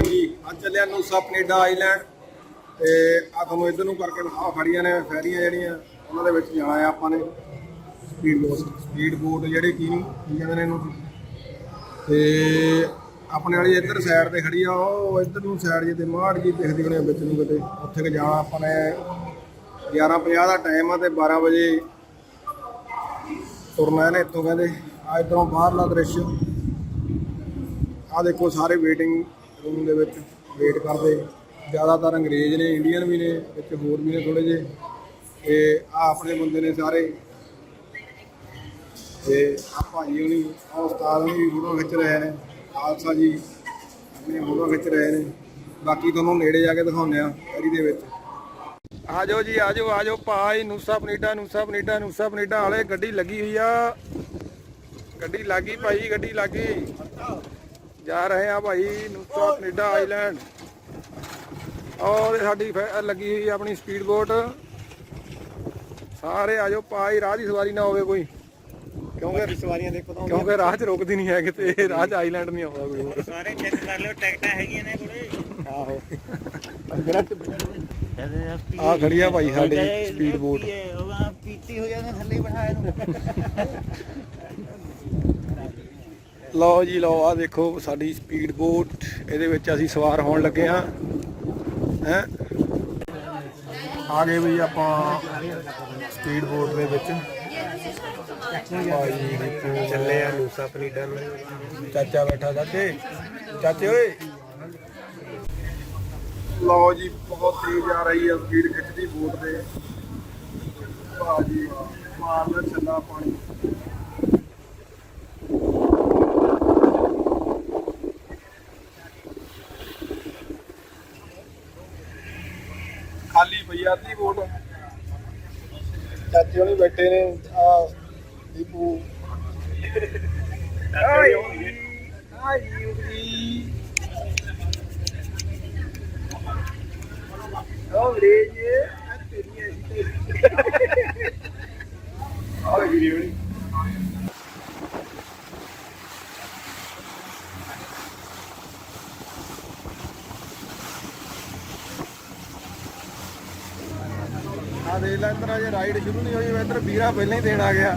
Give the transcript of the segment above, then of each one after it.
ਹਾਂਜੀ, ਅੱਜ ਚੱਲਿਆ ਨੂਸਾ, ਕੈਨੇਡਾ ਆਈਲੈਂਡ ਤੇ ਆ ਤੁਹਾਨੂੰ ਇਧਰ ਨੂੰ ਕਰਕੇ ਆ ਖੜੀਆਂ ਨੇ, ਫੈਰੀਆਂ ਜਿਹੜੀਆਂ, ਉਹਨਾਂ ਦੇ ਵਿੱਚ ਜਾਣਾ ਆ ਆਪਾਂ ਨੇ। ਸਪੀਡ ਬੋਟ ਸਪੀਡ ਬੋਟ ਜਿਹੜੇ ਕੀ ਨੂੰ, ਕੀ ਕਹਿੰਦੇ ਨੇ ਇਹਨੂੰ? ਤੇ ਆਪਣੇ ਵਾਲੀ ਇੱਧਰ ਸਾਈਡ ਤੇ ਖੜੀ ਆ, ਉਹ ਇੱਧਰ ਨੂੰ ਸਾਈਡ ਜੇ ਤੇ ਮਾੜ ਜੀ ਦਿਖਦੀ ਹੋਣੀ ਵਿੱਚ ਨੂੰ ਕਿਤੇ। ਉੱਥੇ ਕਿ ਜਾਣਾ ਆਪਾਂ ਨੇ 11:50 ਦਾ ਟਾਈਮ ਆ ਤੇ 12 ਵਜੇ ਤੁਰਨਾ ਇਹਨੇ ਇੱਥੋਂ ਕਹਿੰਦੇ। ਆ ਇੱਧਰੋਂ ਬਾਹਰਲਾ ਦ੍ਰਿਸ਼। ਆ ਦੇਖੋ, ਸਾਰੇ ਵੇਟਿੰਗ ਰੂਮ ਦੇ ਵਿੱਚ ਵੇਟ ਕਰਦੇ। ਜ਼ਿਆਦਾਤਰ ਅੰਗਰੇਜ਼ ਨੇ ਇੰਡੀਅਨ ਵੀ ਨੇ ਵਿੱਚ ਹੋਰ ਵੀ ਨੇ ਥੋੜੇ ਜਿਹੇ। ਤੇ ਆ ਆਪਣੇ ਬੰਦੇ ਨੇ ਸਾਰੇ। ਤੇ ਆ ਭਾਜੀ ਹੁਣੀ ਆ ਉਸਤਾਦ ਵੀ ਫੋਟੋ ਖਿੱਚ ਰਹੇ ਨੇ। ਖਾਲਸਾ ਜੀ, ਆਪਣੇ ਫੋਟੋ ਖਿੱਚ ਰਹੇ ਨੇ। ਬਾਕੀ ਤੁਹਾਨੂੰ ਨੇੜੇ ਜਾ ਕੇ ਦਿਖਾਉਂਦੇ ਆ ਫੈਰੀ ਦੇ ਵਿੱਚ। ਆ ਜਾਓ ਜੀ, ਆ ਜਾਓ ਆ ਜਾਓ। ਭਾਈ, Nusa Penida Nusa Penida Nusa Penida ਵਾਲੇ ਗੱਡੀ ਲੱਗੀ ਹੋਈ ਆ। ਗੱਡੀ ਲੱਗੀ ਭਾਈ, ਗੱਡੀ ਲੱਗੀ ਜਾ ਰਹੇ ਆ ਭਾਈ ਨੂਸਾ ਕੈਨੇਡਾ ਆਈਲੈਂਡ ਔਰ ਸਾਡੀ ਲੱਗੀ ਹੋਈ ਆਪਣੀ ਸਪੀਡ ਬੋਟ। ਸਾਰੇ ਆ ਜਾਓ ਭਾਈ ਰਾਹ ਦੀ ਸਵਾਰੀ ਨਾ ਹੋਵੇ ਕੋਈ। ਕਿਉਂਕਿ ਸਵਾਰੀਆਂ ਦੇਖੋ ਤਾਂ ਕਿਉਂਕਿ ਰਾਹ 'ਚ ਰੁਕਦੀ ਨਹੀਂ ਹੈ ਕਿਤੇ ਰਾਹ 'ਚ ਆਈਲੈਂਡ ਨਹੀਂ ਆਉਂਦਾ ਕੋਈ। ਸਾਰੇ ਚੈੱਕ ਕਰ ਲਿਓ ਟਿਕਟਾਂ ਹੈਗੀਆਂ ਨੇ ਕੋਲੇ। ਆਹੋ। ਆ ਖੜੀ ਆ ਭਾਈ ਸਾਡੀ ਸਪੀਡ ਬੋਟ। ਪੀਤੀ ਹੋ ਜਾਂਦੇ ਥੱਲੇ ਬਿਠਾਇਆ ਨੂੰ। ਲਓ ਜੀ, ਲਓ ਆ ਦੇਖੋ ਸਾਡੀ ਸਪੀਡ ਬੋਟ ਇਹਦੇ ਵਿੱਚ ਅਸੀਂ ਸਵਾਰ ਹੋਣ ਲੱਗੇ ਹਾਂ। ਹੈ? ਆ ਗਏ ਵੀ ਆਪਾਂ ਸਪੀਡ ਬੋਟ ਦੇ ਵਿੱਚ। ਭਾਈ ਚੱਲੇ ਆ ਨੂਸਾ ਕੈਨੇਡਾ ਚਾਚਾ ਬੈਠਾ ਚਾਚੇ ਚਾਚੇ ਓਏ। ਲਓ ਜੀ, ਬਹੁਤ ਤੇਜ਼ ਆ ਰਹੀ ਹੈ ਸਪੀਡ ਖਿੱਚਦੀ ਬੋਟ ਦੇ ਭਾਜੀ ਮਾਰਨਾ ਚੱਲਾ ਪਾਣੀ ਖਾਲੀ ਪਈ ਆ ਅੱਧੀ ਬੋਟ ਚਾਚੇ ਹੋਣੀ ਬੈਠੇ ਨੇ ਆ ਦੀਪੂ ਆਈ ਆਈ ਉਗੀ ਉਹ ਅੰਗਰੇਜ਼ ਆ ਤੇਰੀ ਐਸੀ ਤੇਰੀ ਆ ਦੇ ਲੈ ਅੰਦਰ ਅਜੇ ਰਾਈਡ ਸ਼ੁਰੂ ਨਹੀਂ ਹੋਈ ਇੱਧਰ ਵੀਰਾ ਪਹਿਲਾਂ ਹੀ ਦੇਣ ਆ ਗਿਆ।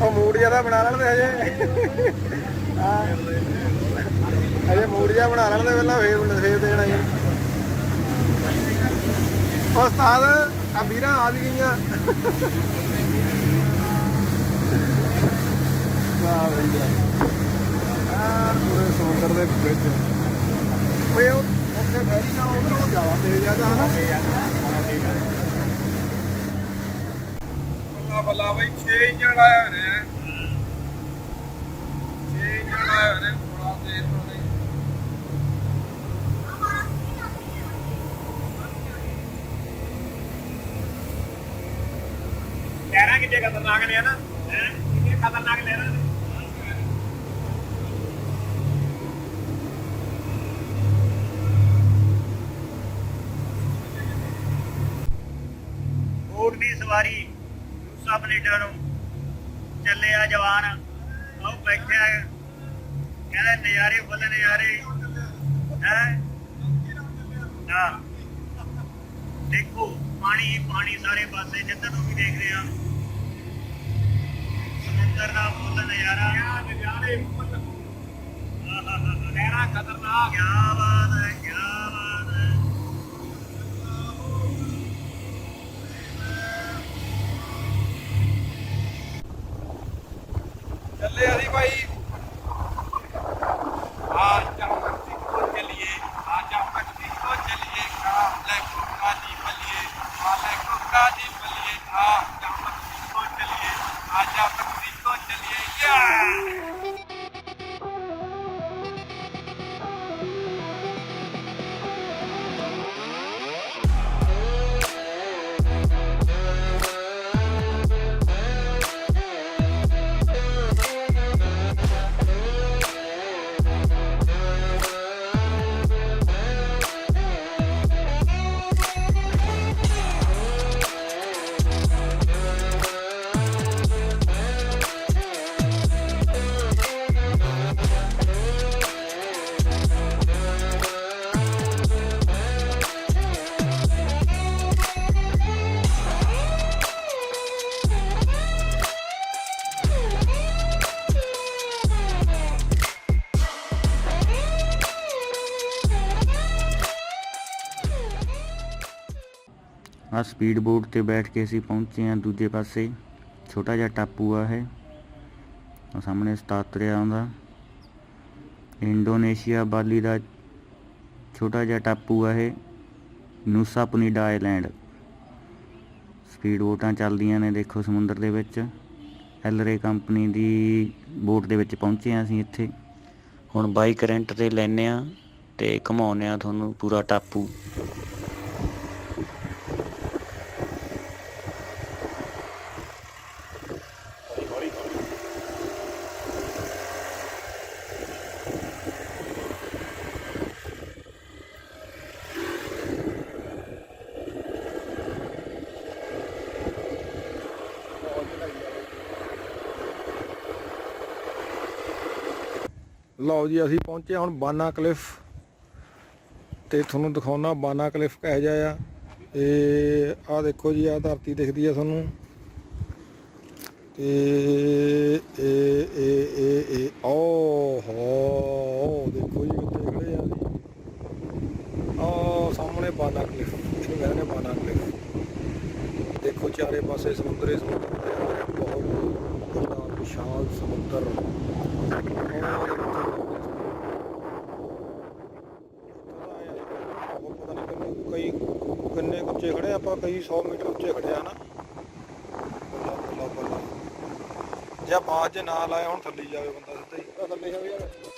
ਉਹ ਮੂਡ ਜ਼ਿਆਦਾ ਬਣਾ ਲੈਣ ਦੇ ਹਜੇ। ਹਜੇ ਮੂਡ ਜਿਹਾ ਬਣਾ ਲੈਣ ਦੇ ਪਹਿਲਾਂ, ਫੇਰ ਫੇਰ ਦੇਣਾ ਜੀ ਉਸਤਾਦ, ਆ ਵੀਰਾਂ ਆ ਵੀ ਗਈਆਂ। ਵਾਹ ਬਈ ਆ ਪੂਰੇ ਸਮੁੰਦਰ ਦੇ ਵਿੱਚ। ਓਏ ਉੱਥੇ ਫੈਰੀ ਨਾ, ਉਧਰੋਂ ਜਾਵਾ ਤੇ ਜ਼ਿਆਦਾ ਹਨਾ ਬੱਲਾ ਬੱਲਾ ਬਈ 6 ਇੰਜਣ ਆਇਆ ਨੇ। 6 ਇੰਜਣ ਆਇਆ ਨੇ ਬੜਾ ਤੇਜ਼ ਹੋਣੇ ਲਹਿਰਾਂ ਕਿੱਡੇ ਖਤਰਨਾਕ ਨੇ ਨਾ ਹੈ? ਕਿੰਨੇ ਖਤਰਨਾਕ ਲਹਿਰਾਂ ਨੇ ਬੋਟ ਦੀ ਸਵਾਰੀ ਪਲੇਟਰ ਨੂੰ ਚੱਲੇ ਆ ਜਵਾਨ। ਆਓ ਬੈਠਿਆ ਕਹਿੰਦੇ ਨਜ਼ਾਰੇ ਫੁੱਲ ਨਜ਼ਾਰੇ। ਹੈ? ਹਾਂ। ਦੇਖੋ ਪਾਣੀ ਪਾਣੀ ਸਾਰੇ ਪਾਸੇ ਜਿੱਧਰ ਨੂੰ ਵੀ ਦੇਖ ਰਹੇ ਆ। ਸਮੁੰਦਰ ਦਾ ਫੁੱਲ ਨਜ਼ਾਰਾ। ਨਜ਼ਾਰੇ ਫੁੱਲ। ਨਜ਼ਾਰਾ ਖਤਰਨਾਕ। ਕੀ ਬਾਤ ਹੈ। Yeah. ਆ ਸਪੀਡ ਬੋਟ ਤੇ ਬੈਠ ਕੇ ਅਸੀਂ ਪਹੁੰਚੇ ਹਾਂ ਦੂਜੇ ਪਾਸੇ। ਛੋਟਾ ਜਿਹਾ ਟਾਪੂ ਆ ਇਹ। ਉਹ ਸਾਹਮਣੇ ਸਤਾਤਰਿਆ ਆਉਂਦਾ ਇੰਡੋਨੇਸ਼ੀਆ ਬਾਲੀ ਦਾ ਛੋਟਾ ਜਿਹਾ ਟਾਪੂ ਆ ਇਹ। Nusa Penida island. ਸਪੀਡ ਬੋਟਾਂ ਚੱਲਦੀਆਂ ਨੇ ਦੇਖੋ ਸਮੁੰਦਰ ਦੇ ਵਿੱਚ। ਐਲਰੇ ਕੰਪਨੀ ਦੀ ਬੋਟ ਦੇ ਵਿੱਚ ਪਹੁੰਚੇ ਹਾਂ ਅਸੀਂ ਇੱਥੇ। ਹੁਣ ਬਾਈਕ ਰੈਂਟ ਤੇ ਲੈਨੇ ਆ ਤੇ ਘਮਾਉਨੇ ਆ ਤੁਹਾਨੂੰ ਪੂਰਾ ਟਾਪੂ। ਲਓ ਜੀ, ਅਸੀਂ ਪਹੁੰਚੇ ਹੁਣ ਬਾਨਾ ਕਲਿਫ ਤੇ ਤੁਹਾਨੂੰ ਦਿਖਾਉਣਾ ਬਾਨਾ ਕਲਿਫ ਕਿਹੋ ਜਿਹਾ ਆ। ਇਹ ਆਹ ਦੇਖੋ ਜੀ, ਆਹ ਧਰਤੀ ਦਿਖਦੀ ਆ ਤੁਹਾਨੂੰ। ਤੇ ਇਹ ਇਹ ਇਹ ਇਹ ਓ ਹੋ ਦੇਖੋ ਜੀ ਕਿੱਥੇ ਖੜੇ ਆ ਜੀ ਆ ਸਾਹਮਣੇ ਬਾਨਾ ਕਲਿਫ ਇਹਨੂੰ ਕਹਿੰਦੇ ਨੇ ਬਾਨਾ ਕਲਿਫ। ਦੇਖੋ ਚਾਰੇ ਪਾਸੇ ਸਮੁੰਦਰੇ, ਸਮੁੰਦਰ ਨਜ਼ਰ ਬਹੁਤ ਵੱਡਾ, ਵਿਸ਼ਾਲ ਸਮੁੰਦਰ ਪਤਾ ਨਹੀਂ ਕਿੰਨੇ ਕਈ ਕਿੰਨੇ ਕੁ ਆਪਾਂ ਕਈ 100 ਮੀਟਰ ਉੱਚੇ ਖੜਿਆ ਨਾ। ਬੱਲਾ ਬੱਲਾ ਬੱਲਾ ਜੇ ਆਪਾਂ ਚ ਨਾ ਲਾਇਆ ਹੁਣ ਥੱਲੇ ਜਾਵੇ ਬੰਦਾ ਸਿੱਧਾ ਹੀ। ਥੱਲੇ ਜਾਵੇ ਯਾਰ।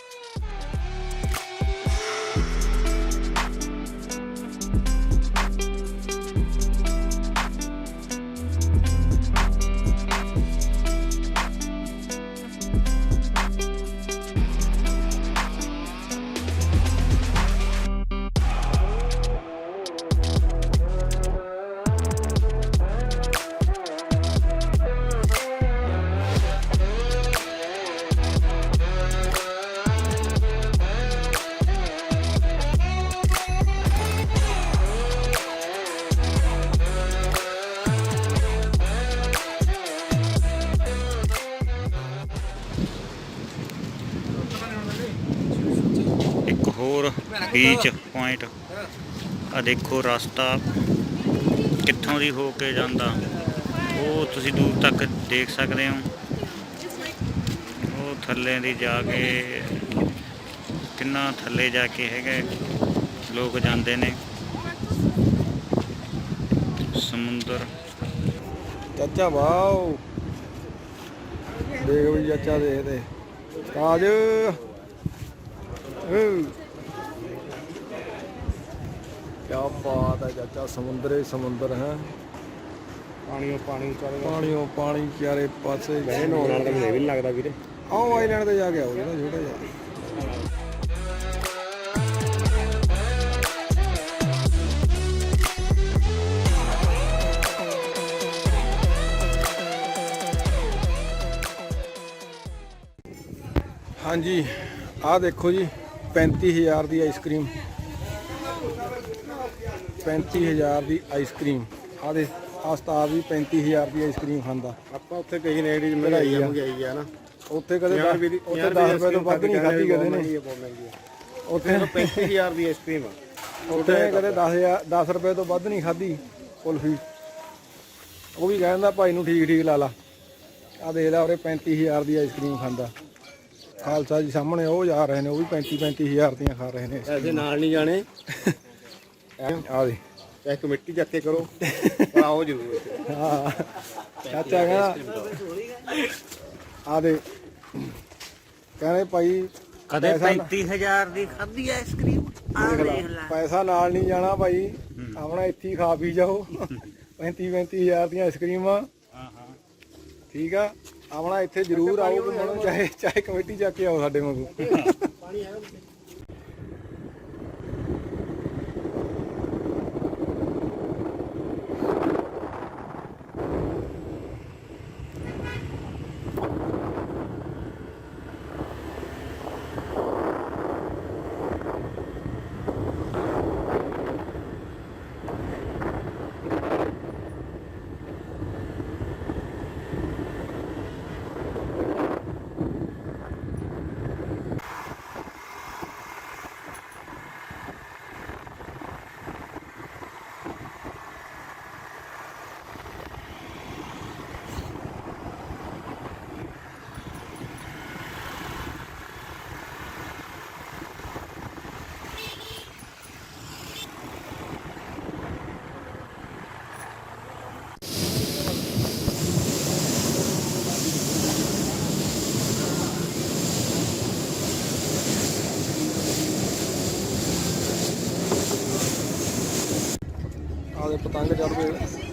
ਹੋਰ ਬੀਚ ਪੁਆਇੰਟ ਆ ਦੇਖੋ ਰਸਤਾ ਕਿੱਥੋਂ ਦੀ ਹੋ ਕੇ ਜਾਂਦਾ। ਉਹ ਤੁਸੀਂ ਦੂਰ ਤੱਕ ਦੇਖ ਸਕਦੇ ਹੋ। ਉਹ ਥੱਲੇ ਦੀ ਜਾ ਕੇ ਕਿੰਨਾ ਥੱਲੇ ਜਾ ਕੇ ਹੈਗਾ। ਲੋਕ ਜਾਂਦੇ ਨੇ। ਸਮੁੰਦਰ। ਚਾਚਾ ਵਾਓ। ਦੇਖ ਵੀ ਚਾਚਾ ਦੇਖਦੇ ਤਾਜ। ਕੀ ਬਾਤ ਹੈ ਚਾਚਾ ਸਮੁੰਦਰੇ ਸਮੁੰਦਰ ਹੈ। ਪਾਣੀਓ ਪਾਣੀ ਚੱਲ ਪਾਣੀਓ ਪਾਣੀ ਚਾਰੇ ਪਾਸੇ। ਵੈਸੇ ਨਹਾਉਣ ਵਾਲਾ ਤਾਂ ਮੈਨੂੰ ਇਹ ਵੀ ਨਹੀਂ ਲੱਗਦਾ ਵੀਰੇ। ਆਓ ਆਈਲੈਂਡ ਤੇ ਜਾ ਕੇ ਆਓ ਜਿਹੜਾ ਛੋਟਾ ਜਿਹਾ। ਹਾਂਜੀ ਆਹ ਦੇਖੋ ਜੀ 35000 ਦੀ ਆਈਸਕ੍ਰੀਮ 35000 ਦੀ ਆਈਸਕ੍ਰੀਮ ਆਹ ਦੇ ਆਸਤਾਬ ਵੀ 35000 ਦੀ ਆਈਸਕ੍ਰੀਮ ਖਾਂਦਾ। ਆਪਾਂ ਉੱਥੇ ਗਈ ਨੇੜੀ ਮਹਿੰਗਾਈ ਆ ਮਹਿੰਗਾਈ ਆ ਨਾ। ਉੱਥੇ ਕਦੇ ਪੰਜਾਹ ਰੁਪਏ ਦੀ ਉੱਥੇ 10 ਰੁਪਏ ਤੋਂ ਵੱਧ ਨਹੀਂ ਖਾਧੀ ਕਦੇ ਨੇ। ਆ। ਉੱਥੇ 35000 ਦੀ ਆਈਸਕ੍ਰੀਮ ਆ। ਉੱਥੇ ਕਦੇ 10000 10 ਰੁਪਏ ਤੋਂ ਵੱਧ ਨਹੀਂ ਖਾਧੀ ਕੁਲਫੀ। ਉਹ ਵੀ ਕਹਿੰਦਾ ਭਾਈ ਨੂੰ ਠੀਕ ਠੀਕ ਲਾ ਲਾ। ਆ ਦੇਖ ਲੈ ਉਹਰੇ 35000 ਦੀ ਆਈਸਕ੍ਰੀਮ ਖਾਂਦਾ। ਖਾਲਸਾ ਜੀ ਸਾਹਮਣੇ ਉਹ ਜਾ ਰਹੇ ਨੇ ਉਹ ਵੀ 35 35000 ਦੀਆਂ ਖਾ ਰਹੇ ਨੇ। ਐਸੇ ਨਾਲ ਨਹੀਂ ਜਾਣੇ। ਆ ਦੇ ਚਾਹੇ ਕਮੇਟੀ ਚੱਕ ਕੇ ਕਰੋ ਆਓ ਜ਼ਰੂਰ ਇੱਥੇ। ਹਾਂ ਚਾਚਾ ਕਹਿੰਦਾ ਆ ਦੇ ਕਹਿੰਦੇ ਭਾਈ ਕਦੇ ਪੈਸਾ ਨਾ- 35000 ਦੀ ਖਾਧੀ ਆਈਸਕ੍ਰੀਮ ਦੇਖ ਲੈ, ਪੈਸਾ ਨਾਲ ਨਹੀਂ ਜਾਣਾ ਭਾਈ। ਆਪਣਾ ਇੱਥੇ ਹੀ ਖਾ ਪੀ ਜਾਓ। 35 35000 ਦੀਆਂ ਆਈਸਕ੍ਰੀਮਾਂ ਹਾਂ ਹਾਂ। ਠੀਕ ਆ? ਆਪਣਾ ਇੱਥੇ ਜ਼ਰੂਰ ਆਓ ਘੁੰਮਣ ਚਾਹੇ ਚਾਹੇ ਕਮੇਟੀ ਚੱਕ ਕੇ ਆਓ ਸਾਡੇ ਵਾਂਗੂ। ਪਤੰਗ ਚੜਦੇ